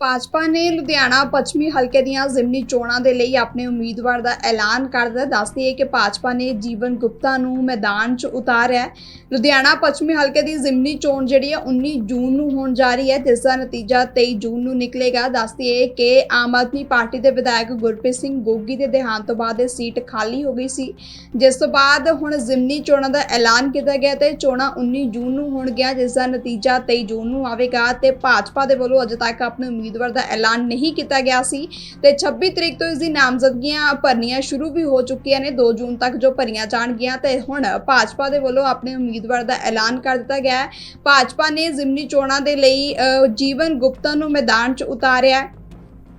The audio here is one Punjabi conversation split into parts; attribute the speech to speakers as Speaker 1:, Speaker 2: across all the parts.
Speaker 1: ਭਾਜਪਾ ਨੇ ਲੁਧਿਆਣਾ ਪੱਛਮੀ ਹਲਕੇ ਦੀਆਂ ਜ਼ਿਮਨੀ ਚੋਣਾਂ ਦੇ ਲਈ ਆਪਣੇ ਉਮੀਦਵਾਰ ਦਾ ਐਲਾਨ ਕਰਦਾ ਦਿੱਤਾ। ਦੱਸਦੀ ਹੈ ਕਿ ਭਾਜਪਾ ਨੇ ਜੀਵਨ ਗੁਪਤਾ ਨੂੰ ਮੈਦਾਨ 'ਚ ਉਤਾਰਿਆ। ਲੁਧਿਆਣਾ ਪੱਛਮੀ ਹਲਕੇ ਦੀ ਜ਼ਿਮਨੀ ਚੋਣ ਜਿਹੜੀ ਹੈ 19 ਜੂਨ ਨੂੰ ਹੋਣ ਜਾ ਰਹੀ ਹੈ। ਜਿਸ ਦਾ ਨਤੀਜਾ 23 ਜੂਨ ਨੂੰ ਨਿਕਲੇਗਾ। ਦੱਸਦੀ ਹੈ ਕਿ ਆਮ ਆਦਮੀ ਪਾਰਟੀ ਦੇ ਵਿਧਾਇਕ ਗੁਰਪ੍ਰੀਤ ਸਿੰਘ ਗੋਗੀ ਦੇ ਦੇਹਾਂਤ ਤੋਂ ਬਾਅਦ ਇਹ ਸੀਟ ਖਾਲੀ ਹੋ ਗਈ ਸੀ। ਜਿਸ ਤੋਂ ਬਾਅਦ ਹੁਣ ਜ਼ਿਮਨੀ ਚੋਣਾਂ ਦਾ ਐਲਾਨ ਕੀਤਾ ਗਿਆ ਤੇ ਚੋਣਾਂ 19 ਜੂਨ ਨੂੰ ਹੋਣਗੀਆਂ, ਜਿਸ ਦਾ ਨਤੀਜਾ 23 ਜੂਨ ਨੂੰ ਆਵੇਗਾ ਤੇ ਭਾਜਪਾ ਦੇ ਵੱਲੋਂ ਅਜੇ ਤੱਕ ਆਪਣੇ ਉਮੀਦਵਾਰ ਦਾ ਐਲਾਨ ਨਹੀਂ ਕੀਤਾ ਗਿਆ ਸੀ ਤੇ 26 ਤਰੀਕ ਤੋਂ ਇਸ ਦੀ ਨਾਮਜ਼ਦਗੀਆਂ ਭਰਨੀਆਂ ਸ਼ੁਰੂ ਵੀ ਹੋ ਚੁੱਕੀਆਂ ਨੇ। 2 ਜੂਨ ਤੱਕ ਜੋ ਭਰੀਆਂ ਜਾਣਗੀਆਂ ਤੇ ਹੁਣ ਭਾਜਪਾ ਦੇ ਵੱਲੋਂ ਆਪਣੇ ਉਮੀਦਵਾਰ ਦਾ ਐਲਾਨ ਕਰ ਦਿੱਤਾ ਗਿਆ ਹੈ। ਭਾਜਪਾ ਨੇ ਜ਼ਿਮਨੀ ਚੋਣਾਂ ਦੇ ਲਈ ਅ, ਜੀਵਨ ਗੁਪਤਾ ਨੂੰ ਮੈਦਾਨ 'ਚ ਉਤਾਰਿਆ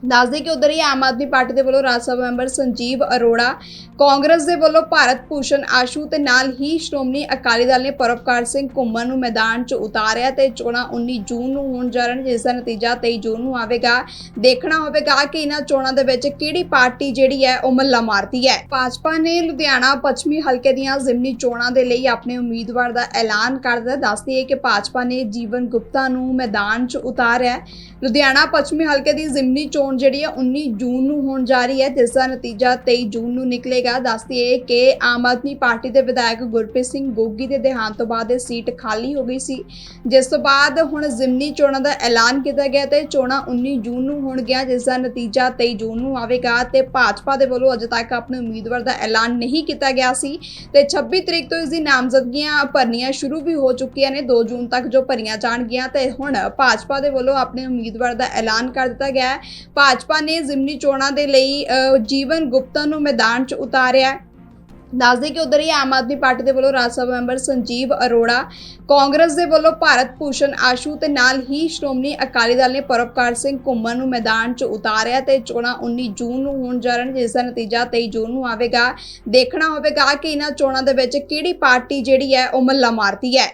Speaker 1: ਦੱਸਦੇ ਕਿ ਉਧਰ ਹੀ ਆਮ ਆਦਮੀ ਪਾਰਟੀ ਦੇ ਵੱਲੋਂ ਰਾਜ ਸਭਾ ਮੈਂਬਰ ਸੰਜੀਵ ਅਰੋੜਾ, ਕਾਂਗਰਸ ਦੇ ਵੱਲੋਂ ਭਾਰਤ ਭੂਸ਼ਣ ਆਸ਼ੂ ਤੇ ਨਾਲ ਹੀ ਸ਼੍ਰੋਮਣੀ ਅਕਾਲੀ ਦਲ ਨੇ ਪਰਵਕਾਰ ਸਿੰਘ ਘੁੰਮਣ ਨੂੰ ਮੈਦਾਨ 'ਚ ਉਤਾਰਿਆ ਤੇ ਚੋਣਾਂ 19 ਜੂਨ ਨੂੰ ਹੋਣ ਜਾ ਰਹੀਆਂ ਜਿਸ ਦਾ ਨਤੀਜਾ 23 ਜੂਨ ਨੂੰ ਆਵੇਗਾ। ਦੇਖਣਾ ਹੋਵੇਗਾ ਕਿ ਇਹਨਾਂ ਚੋਣਾਂ ਦੇ ਵਿੱਚ ਕਿਹੜੀ ਪਾਰਟੀ ਜਿਹੜੀ ਹੈ ਉਹ ਮੱਲਾ ਮਾਰਦੀ ਹੈ। ਭਾਜਪਾ ਨੇ ਲੁਧਿਆਣਾ, ਪੱਛਮੀ ਹਲਕੇ ਦੀਆਂ ਜ਼ਿਮਨੀ ਚੋਣਾਂ ਦੇ ਲਈ ਆਪਣੇ ਉਮੀਦਵਾਰ ਦਾ ਐਲਾਨ ਕਰ ਦਿੱਤਾ। ਦੱਸਦੀ ਹੈ ਕਿ ਭਾਜਪਾ ਨੇ ਜੀਵਨ ਗੁਪਤਾ ਨੂੰ ਮੈਦਾਨ 'ਚ ਉਤਾਰਿਆ। ਲੁਧਿਆਣਾ, ਪੱਛਮੀ ਹਲਕੇ ਦੀ ਜ਼ਿਮਨੀ ਚੋਣ ਚੋਣ ਜਿਹੜੀ ਹੈ 19 ਜੂਨ ਨੂੰ ਹੋਣ ਜਾ ਰਹੀ ਹੈ, ਜਿਸ ਦਾ ਨਤੀਜਾ 23 ਜੂਨ ਨੂੰ ਨਿਕਲੇਗਾ। ਦੱਸਦੀ ਹੈ ਕਿ ਆਮ ਆਦਮੀ ਪਾਰਟੀ ਦੇ ਵਿਧਾਇਕ ਗੁਰਪ੍ਰੀਤ ਸਿੰਘ ਗੋਗੀ ਦੇ ਦੇਹਾਂਤ ਤੋਂ ਬਾਅਦ ਇਹ ਸੀਟ ਖਾਲੀ ਹੋ ਗਈ ਸੀ। ਜਿਸ ਤੋਂ ਬਾਅਦ ਹੁਣ ਜ਼ਿਮਨੀ ਚੋਣਾਂ ਦਾ ਐਲਾਨ ਕੀਤਾ ਗਿਆ ਤੇ ਚੋਣਾਂ 19 ਜੂਨ ਨੂੰ ਹੋਣਗੀਆਂ ਜਿਸ ਦਾ ਨਤੀਜਾ 23 ਜੂਨ ਨੂੰ ਆਵੇਗਾ ਤੇ ਭਾਜਪਾ ਦੇ ਵੱਲੋਂ ਅਜੇ ਤੱਕ ਆਪਣੇ ਉਮੀਦਵਾਰ ਦਾ ਐਲਾਨ ਨਹੀਂ ਕੀਤਾ ਗਿਆ ਸੀ। ਤੇ 26 ਤਰੀਕ ਤੋਂ ਇਸ ਦੀ ਨਾਮਜ਼ਦਗੀਆਂ ਭਰਨੀਆਂ ਸ਼ੁਰੂ ਵੀ ਹੋ ਚੁੱਕੀਆਂ ਨੇ 2 ਜੂਨ ਤੱਕ ਜੋ ਭਰੀਆਂ ਜਾਣਗੀਆਂ ਤੇ ਹੁਣ ਭਾਜਪਾ ਦੇ ਵੱਲੋਂ ਆਪਣੇ ਉਮੀਦਵਾਰ ਦਾ ਐਲਾਨ ਕਰ ਦਿੱਤਾ ਗਿਆ। ਹੈ ਭਾਜਪਾ ਨੇ ਜ਼ਿਮਨੀ ਚੋਣਾਂ ਦੇ ਲਈ ਜੀਵਨ ਗੁਪਤਾ ਨੂੰ ਮੈਦਾਨ 'ਚ ਉਤਾਰਿਆ ਦੱਸਦੇ ਕਿ ਉਧਰ ਹੀ ਆਮ ਆਦਮੀ ਪਾਰਟੀ ਦੇ ਵੱਲੋਂ ਰਾਜ ਸਭਾ ਮੈਂਬਰ ਸੰਜੀਵ ਅਰੋੜਾ, ਕਾਂਗਰਸ ਦੇ ਵੱਲੋਂ ਭਾਰਤ ਭੂਸ਼ਣ ਆਸ਼ੂ ਤੇ ਨਾਲ ਹੀ ਸ਼੍ਰੋਮਣੀ ਅਕਾਲੀ ਦਲ ਨੇ ਪਰਪਕਾਰ ਸਿੰਘ ਘੁੰਮਣ ਨੂੰ ਮੈਦਾਨ 'ਚ ਉਤਾਰਿਆ ਤੇ ਚੋਣਾਂ 19 ਜੂਨ ਨੂੰ ਹੋਣ ਜਾ ਰਹੀਆਂ ਜਿਸ ਦਾ ਨਤੀਜਾ 23 ਜੂਨ ਨੂੰ ਆਵੇਗਾ। ਦੇਖਣਾ ਹੋਵੇਗਾ ਕਿ ਇਹਨਾਂ ਚੋਣਾਂ ਦੇ ਵਿੱਚ ਕਿਹੜੀ ਪਾਰਟੀ ਜਿਹੜੀ ਹੈ ਉਹ ਮੱਲਾ ਮਾਰਦੀ ਹੈ।